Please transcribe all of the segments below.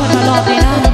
คนมารอไปนั่ง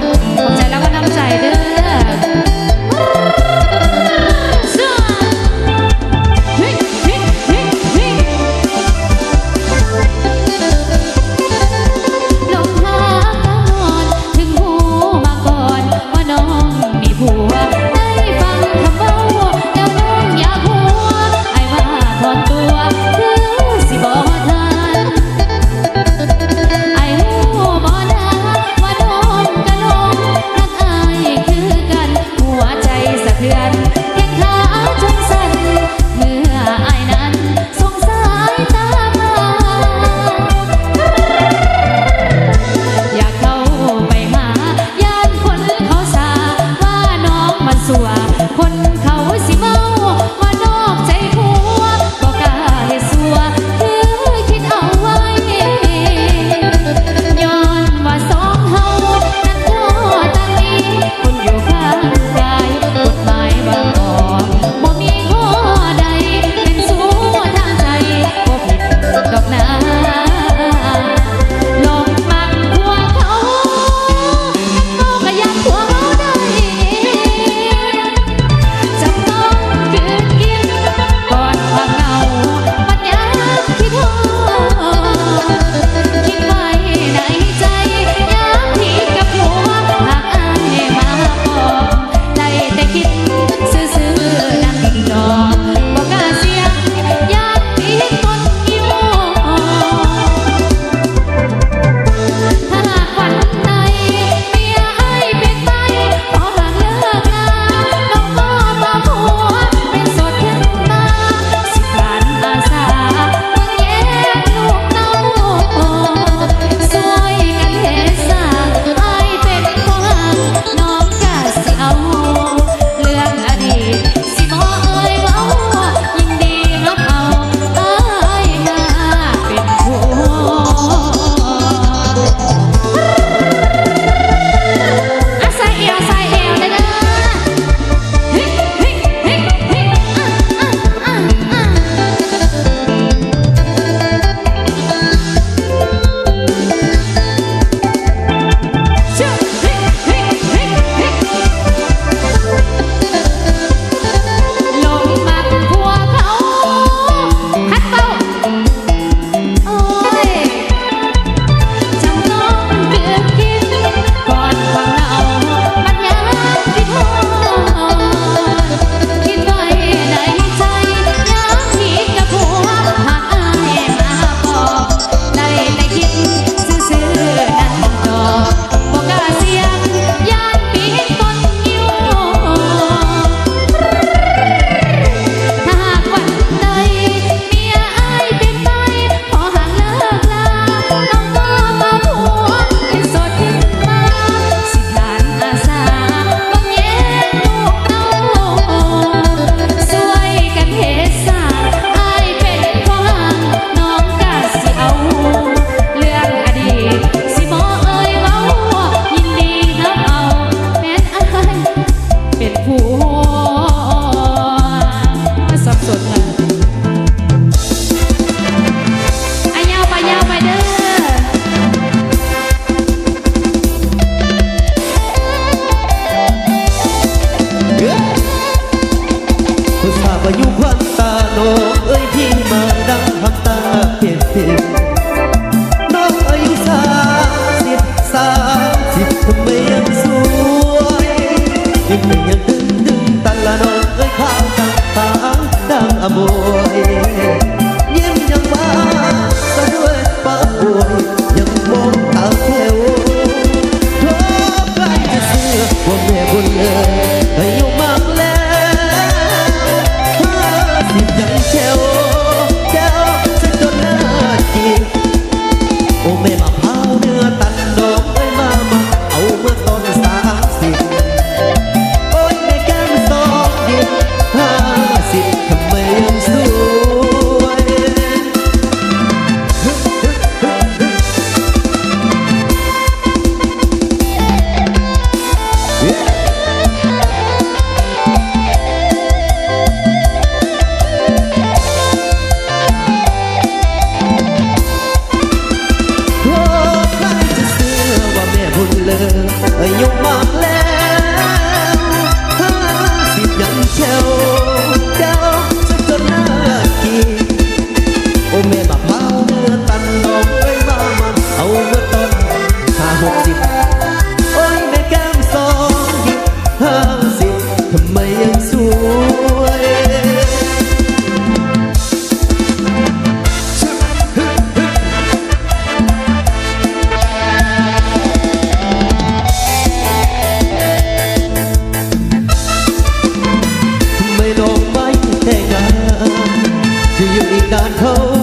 จะ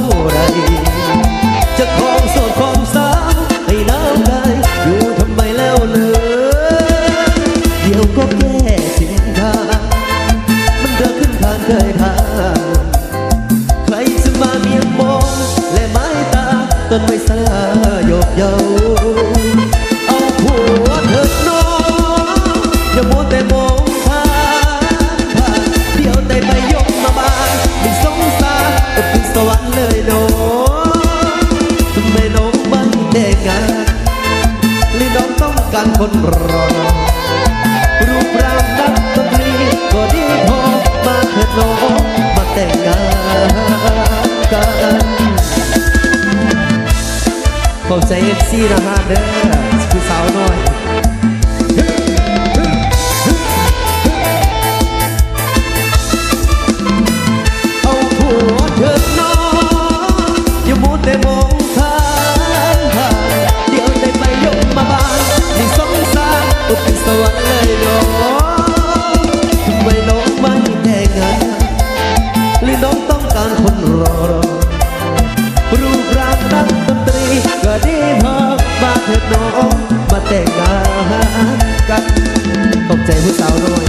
คนรอรูปร่างนักดนตรีก็ดีพอมาเถิดน้องมาแต่งงานกันขอบใจเอฟซีนะฮะเด้อ กันตกใจผู้สาวด้วย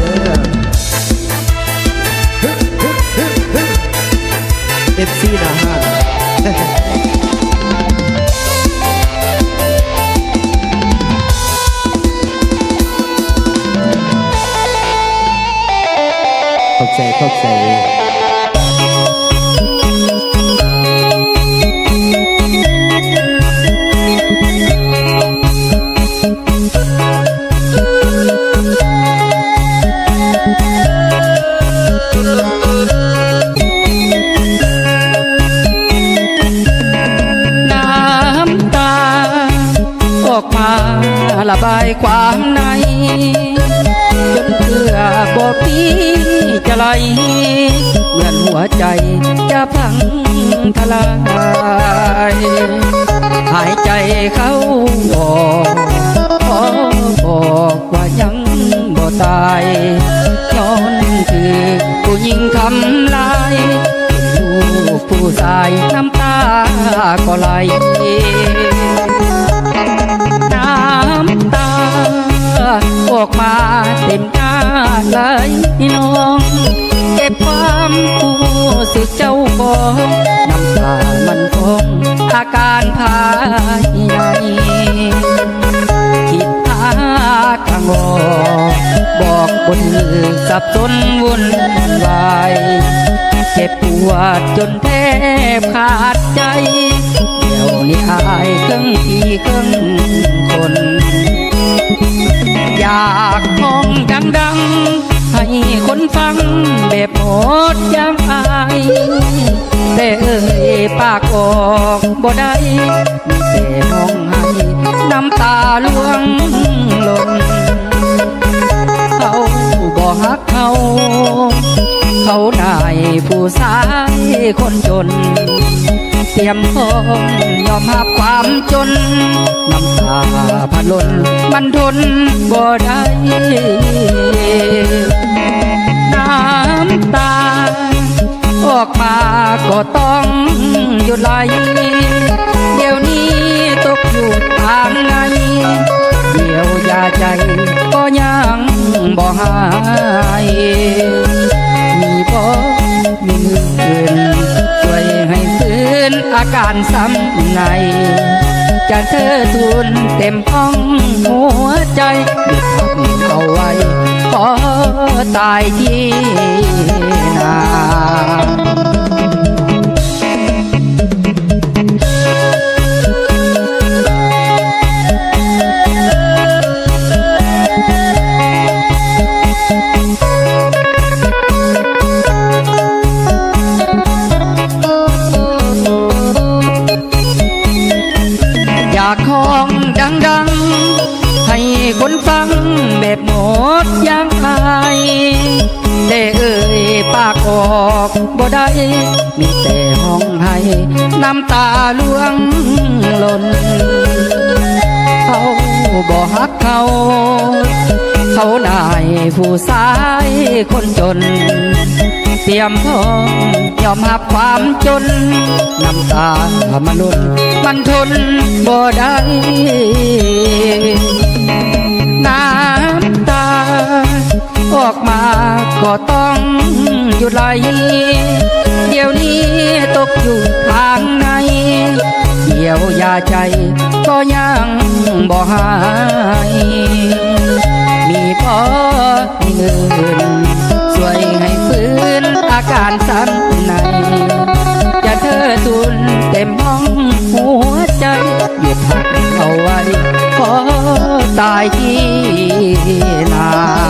เขาออกขอบอกว่ายังบ่ตายย้อนคือผู้หญิงทำลายลูกผู้ชายน้ำตาก็ไหลน้ำตาออกมาเต็มหน้าเลยน้องเก็บความผู้สึกเจ้าของน้ำตามันคง อาการภายในคิดหาทางออกบอกบนมือสับสนวุ่นวายเจ็บปวดจนแทบขาดใจ เดี๋ยวนี้อายครึ่งพี่ครึ่งคน อยากห้องดังๆ ให้คนฟังแบบหมดยังอายแต่เอ่ย ปากออกบ่ได้มีแต่น้องให้น้ำตาล่วงหล่นเขาบ่ฮักเขาเขาได้ผู้ชายคนจน เตรียมพร้อมยอมรับความจน น้ำตาพัดล้นมันทนบ่ได้น้ำตา ออกมาก็ต้อง ดไหลเดี๋ยวนี้ตกอยู่ทางไหนเดี๋ยวยาใจก็ยังบ่หายมีบ่มีมืออื่นช่วยให้ฟื้นอาการซ้ำในจะเธอทุนเต็มห้องหัวใจหยุดเอาไว้ขอตายที่นา ปากอกบ่ได้ มีแต่ห้องให้น้ำตาล่วงหล่น เขาบ่ฮักเขา เขานายผู้สายคนจน เตรียมพร้อมยอมรับความจน น้ำตามันลุนมันทนบ่ได้ ไหล เดี๋ยวนี้ตกอยู่ทางในเยียวยาใจก็ยังบ่หาย มีพอมีเงินช่วยให้ฟื้นอาการสันใน จะเธอตุนเต็มห้องหัวใจหยุดหักเอาไว้ ขอตายที่นา